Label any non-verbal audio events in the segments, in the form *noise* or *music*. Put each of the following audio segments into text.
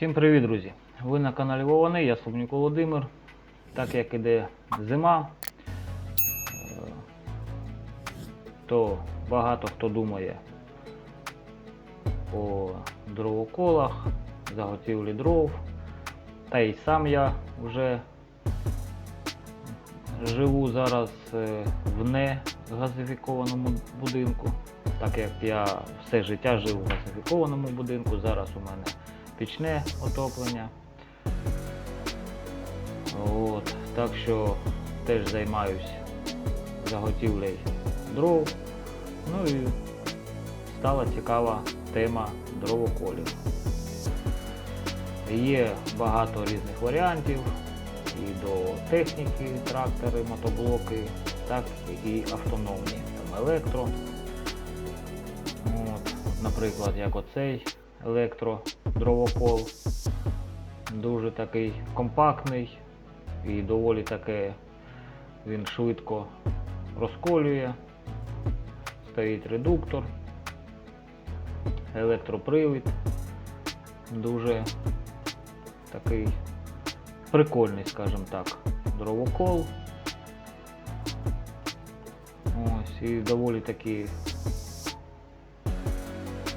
Всім привіт, друзі! Ви на каналі Вовани, я Слобнюк Володимир. Так як іде зима, е, то багато хто думає по дровоколах, заготівлі дров. Та й сам я вже живу зараз е, в негазифікованому будинку, так як я все життя жив в газифікованому будинку, зараз у мене пічне отоплення. От, так що теж займаюсь заготівлею дров. Ну і стала цікава тема дровоколів. Є багато різних варіантів і до техніки, трактори, мотоблоки, так і автономні, там електро. От, наприклад, як оцей електродровокол. Дуже такий компактний і доволі таке він швидко розколює. Стоїть редуктор, електропривід. Дуже такий прикольний, скажімо так, дровокол. Ось, і доволі таки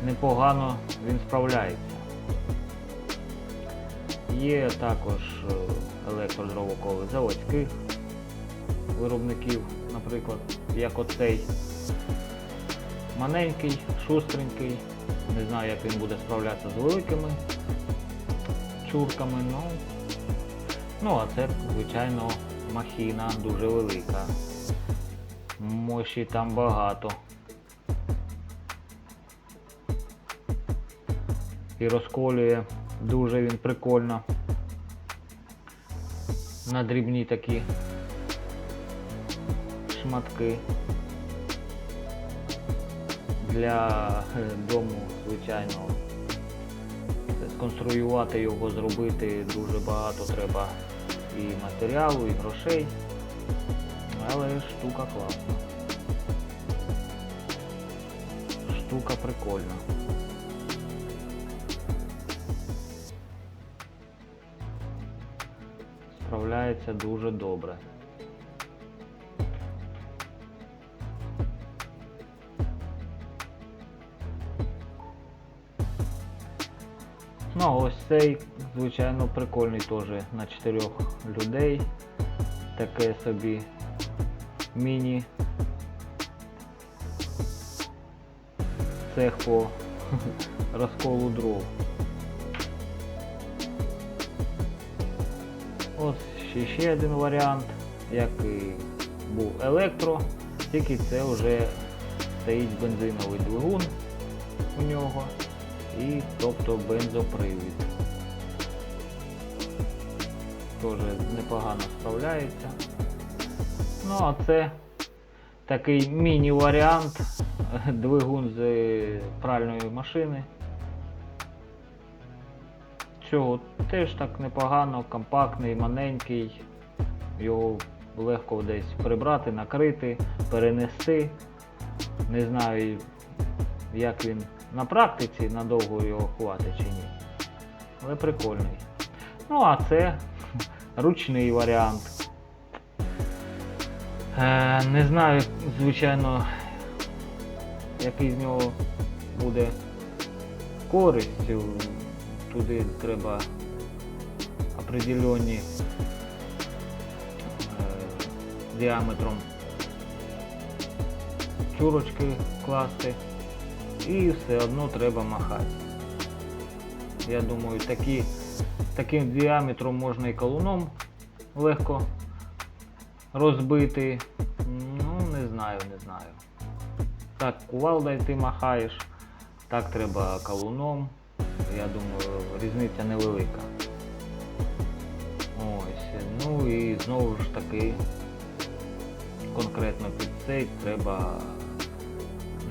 непогано він справляється. Є також е, електродровоколи заводських виробників, наприклад, як оцей маленький, шустренький. Не знаю, як він буде справлятися з великими чурками. Ну, ну а це, звичайно, махіна дуже велика. Мощі там багато. І розколює дуже він прикольно. На дрібні такі шматки. Для е, дому, звичайно, сконструювати його, зробити дуже багато треба і матеріалу, і грошей. Але штука класна. Штука прикольна. Справляється дуже добре. Ну, ось цей, звичайно, прикольний теж на чотирьох людей. Таке собі міні цех по *laughs* розколу дров. Ось ще, один варіант, як і був електро, тільки це вже стоїть бензиновий двигун у нього і тобто бензопривід. Теж непогано справляється. Ну а це такий міні-варіант *laughs* двигун з пральної машини. Цього теж так непогано, компактний, маленький. Його легко десь прибрати, накрити, перенести. Не знаю, як він на практиці надовго його хватить чи ні. Але прикольний. Ну, а це *laughs* ручний варіант. Е, не знаю, звичайно, який з нього буде користь. Туди треба определенні е, діаметром чурочки класти і все одно треба махати. Я думаю, такі, таким діаметром можна і колуном легко розбити. Ну, не знаю, не знаю. Так, кувалдою ти махаєш, так треба колуном. Я думаю, різниця невелика. Ось. Ну і знову ж таки, конкретно під цей треба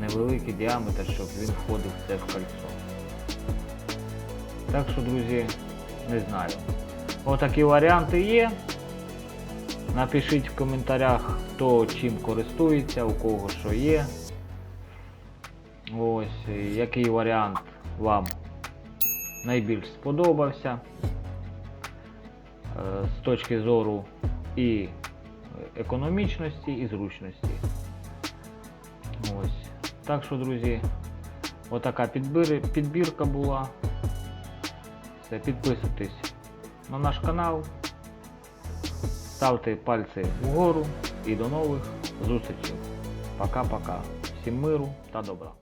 невеликий діаметр, щоб він входив все в кольцо. Так що, друзі, не знаю. Отакі варіанти є. Напишіть в коментарях, хто чим користується, у кого що є. Ось, який варіант вам найбільш сподобався е, з точки зору і економічності, і зручності. Ось. Так що, друзі, отака підбір, підбірка була. Все, підписуйтесь на наш канал, ставте пальці вгору і до нових зустрічей. Пока-пока. Всім миру та добра.